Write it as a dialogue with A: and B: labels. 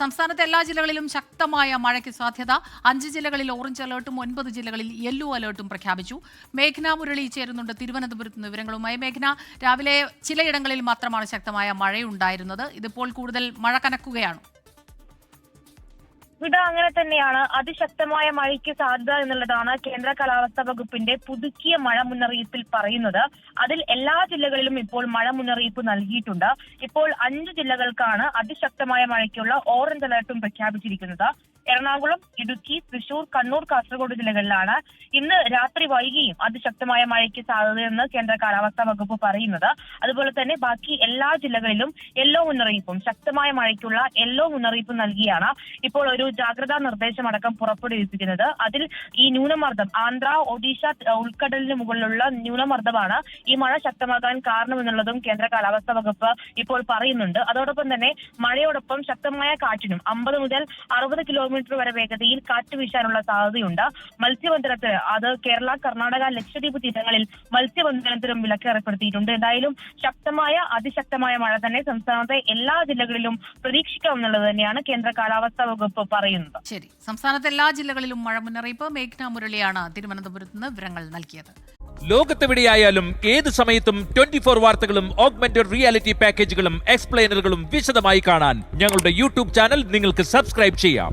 A: സംസ്ഥാനത്തെ എല്ലാ ജില്ലകളിലും ശക്തമായ മഴയ്ക്ക് സാധ്യത. അഞ്ച് ജില്ലകളിൽ ഓറഞ്ച് അലേർട്ടും ഒൻപത് ജില്ലകളിൽ യെല്ലോ അലേർട്ടും പ്രഖ്യാപിച്ചു. മേഘന മുരളി ചേരുന്നുണ്ട്. തിരുവനന്തപുരത്ത് വിവരങ്ങളുമായി മേഘന. രാവിലെ ചിലയിടങ്ങളിൽ മാത്രമാണ് ശക്തമായ മഴയുണ്ടായിരുന്നത്. ഇതിപ്പോൾ കൂടുതൽ മഴ കനക്കുകയാണ്.
B: ഇവിടെ അങ്ങനെ തന്നെയാണ്. അതിശക്തമായ മഴയ്ക്ക് സാധ്യത എന്നുള്ളതാണ് കേന്ദ്ര കാലാവസ്ഥാ വകുപ്പിന്റെ പുതുക്കിയ മഴ മുന്നറിയിപ്പിൽ പറയുന്നത്. അതിൽ എല്ലാ ജില്ലകളിലും ഇപ്പോൾ മഴ മുന്നറിയിപ്പ് നൽകിയിട്ടുണ്ട്. ഇപ്പോൾ അഞ്ച് ജില്ലകൾക്കാണ് അതിശക്തമായ മഴയ്ക്കുള്ള ഓറഞ്ച് അലർട്ടും പ്രഖ്യാപിച്ചിരിക്കുന്നത്. എറണാകുളം ഇടുക്കി തൃശൂർ കണ്ണൂർ കാസർഗോഡ് ജില്ലകളിലാണ് ഇന്ന് രാത്രി വൈകിയും അതിശക്തമായ മഴയ്ക്ക് സാധ്യതയെന്ന് കേന്ദ്ര കാലാവസ്ഥാ വകുപ്പ് പറയുന്നത്. അതുപോലെ തന്നെ ബാക്കി എല്ലാ ജില്ലകളിലും യെല്ലോ മുന്നറിയിപ്പും ശക്തമായ മഴയ്ക്കുള്ള യെല്ലോ മുന്നറിയിപ്പ് നൽകിയാണ് ഇപ്പോൾ ഒരു ജാഗ്രതാ നിർദ്ദേശം അടക്കം പുറപ്പെടുവിപ്പിക്കുന്നത് അതിൽ ഈ ന്യൂനമർദ്ദം ആന്ധ്ര ഒഡീഷ ഉൾക്കടലിന് മുകളിലുള്ള ന്യൂനമർദ്ദമാണ് ഈ മഴ ശക്തമാകാൻ കാരണമെന്നുള്ളതും കേന്ദ്ര കാലാവസ്ഥാ വകുപ്പ് ഇപ്പോൾ പറയുന്നുണ്ട്. അതോടൊപ്പം തന്നെ മഴയോടൊപ്പം ശക്തമായ കാറ്റിനും അമ്പത് മുതൽ അറുപത് കിലോമീറ്റർ വരെ വേഗതയിൽ കാറ്റ് വീശാനുള്ള സാധ്യതയുണ്ട്. മത്സ്യബന്ധനത്തിന് അത് കേരള കർണാടക ലക്ഷദ്വീപ് തീരങ്ങളിൽ മത്സ്യബന്ധനത്തിനും വിലക്ക് ഏർപ്പെടുത്തിയിട്ടുണ്ട്. എന്തായാലും ശക്തമായ അതിശക്തമായ മഴ തന്നെ സംസ്ഥാനത്തെ എല്ലാ ജില്ലകളിലും പ്രതീക്ഷിക്കാമെന്നുള്ളത് തന്നെയാണ് കേന്ദ്ര കാലാവസ്ഥാ വകുപ്പ് പറയുന്നത്.
A: ശരി. സംസ്ഥാനത്തെ എല്ലാ ജില്ലകളിലും മഴ മുന്നറിയിപ്പ് മേഘ്ന മുരളിയാണ് തിരുവനന്തപുരത്ത് നിന്ന് വിവരങ്ങൾ നൽകിയത്.
C: ലോകത്തെവിടെയായാലും ഏത് സമയത്തും ട്വന്റി ഫോർ വാർത്തകളും ഓഗ്മെന്റഡ് റിയാലിറ്റി പാക്കേജുകളും എക്സ്പ്ലെയിനറുകളും വിശദമായി കാണാൻ ഞങ്ങളുടെ യൂട്യൂബ് ചാനൽ നിങ്ങൾക്ക് സബ്സ്ക്രൈബ് ചെയ്യാം.